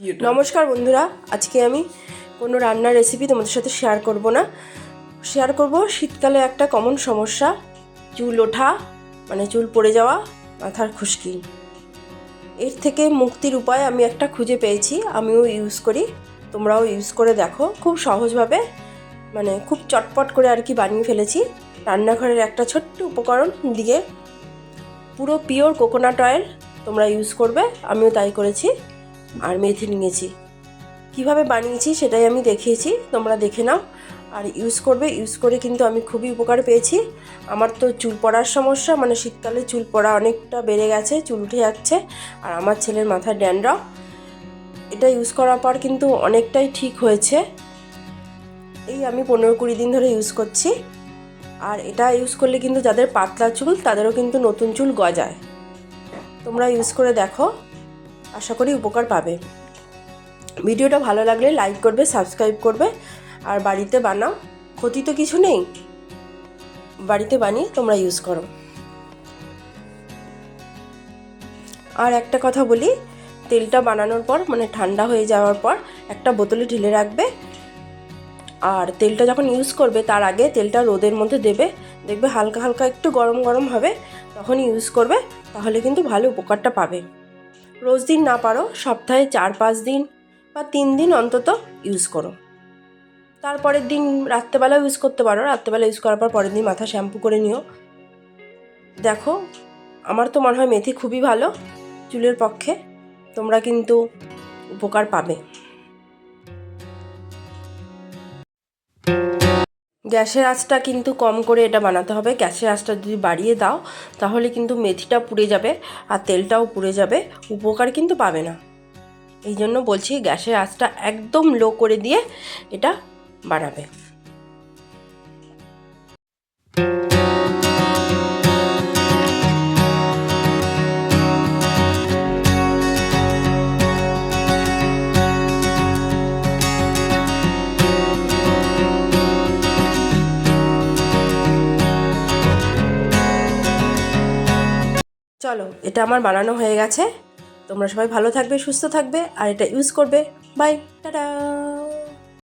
নমস্কার বন্ধুরা, আজকে আমি কোনো রান্নার রেসিপি তোমাদের সাথে শেয়ার করব না। শেয়ার করব শীতকালে একটা কমন সমস্যা, চুল ওঠা মানে চুল পড়ে যাওয়া, মাথার খুশকি। এর থেকে মুক্তির উপায় আমি একটা খুঁজে পেয়েছি, আমিও ইউজ করি, তোমরাও ইউজ করে দেখো। খুব সহজভাবে মানে খুব চটপট করে আর কি বানিয়ে ফেলেছি। রান্নাঘরের একটা ছোট্ট উপকরণ দিয়ে পুরো পিওর কোকোনাট অয়েল তোমরা ইউজ করবে, আমিও তাই করেছি। আর মেথি নিয়েছি। কীভাবে বানিয়েছি সেটাই আমি দেখিয়েছি, তোমরা দেখে নাও। আর ইউজ করবে ইউজ করে কিন্তু আমি খুবই উপকার পেয়েছি। আমার তো চুল পড়ার সমস্যা মানে শীতকালে চুল পড়া অনেকটা বেড়ে গেছে, চুল উঠে যাচ্ছে। আর আমার ছেলের মাথায় ড্যান্ড্রফ। এটা ইউজ করার পর কিন্তু অনেকটাই ঠিক হয়েছে। এই আমি পনেরো কুড়ি দিন ধরে ইউজ করছি। আর এটা ইউজ করলে কিন্তু যাদের পাতলা চুল, তাদেরও কিন্তু নতুন চুল গজায়। তোমরা ইউজ করে দেখো। আশা করি উপকার পাবে। ভিডিওটা ভালো লাগলে লাইক করবে সাবস্ক্রাইব করবে, আর বাড়িতে বানাও। ক্ষতি তো কিছু নেই। বাড়িতে বানিয়ে তোমরা ইউজ করো। আর একটা কথা বলি, তেলটা বানানোর পর মানে ঠান্ডা হয়ে যাওয়ার পর, একটা বোতলে ঢেলে রাখবে। আর তেলটা যখন ইউজ করবে, তার আগে তেলটা রোদের মধ্যে দেবে। দেখবে হালকা হালকা একটু গরম গরম হবে, তখন ইউজ করবে, তাহলে কিন্তু ভালো উপকারটা পাবে। রোজ দিন না পারো, সপ্তাহে চার, পাঁচ দিন বা তিন দিন অন্তত ইউজ করো। তারপরের দিন রাত্রেবেলা ইউজ করতে পারো, রাত্রেবেলা ইউজ করার পর পরের দিন মাথা শ্যাম্পু করে নিও। দেখো, আমার তো মনে হয় মেথি খুবই ভালো, চুলের পক্ষে তোমরা কিন্তু উপকার পাবে। গ্যাসের আঁচটা কিন্তু কম করে এটা বানাতে হবে। গ্যাসের আঁচটা যদি বাড়িয়ে দাও, তাহলে কিন্তু মেথিটা পুড়ে যাবে আর তেলটাও পুড়ে যাবে। উপকার কিন্তু পাবে না। এই জন্য বলছি গ্যাসের আঁচটা একদম লো করে দিয়ে এটা বানাবে। চলো, এটা আমার বানানো হয়ে গেছে। তোমরা সবাই ভালো থাকবে, সুস্থ থাকবে, আর এটা ইউজ করবে। By tata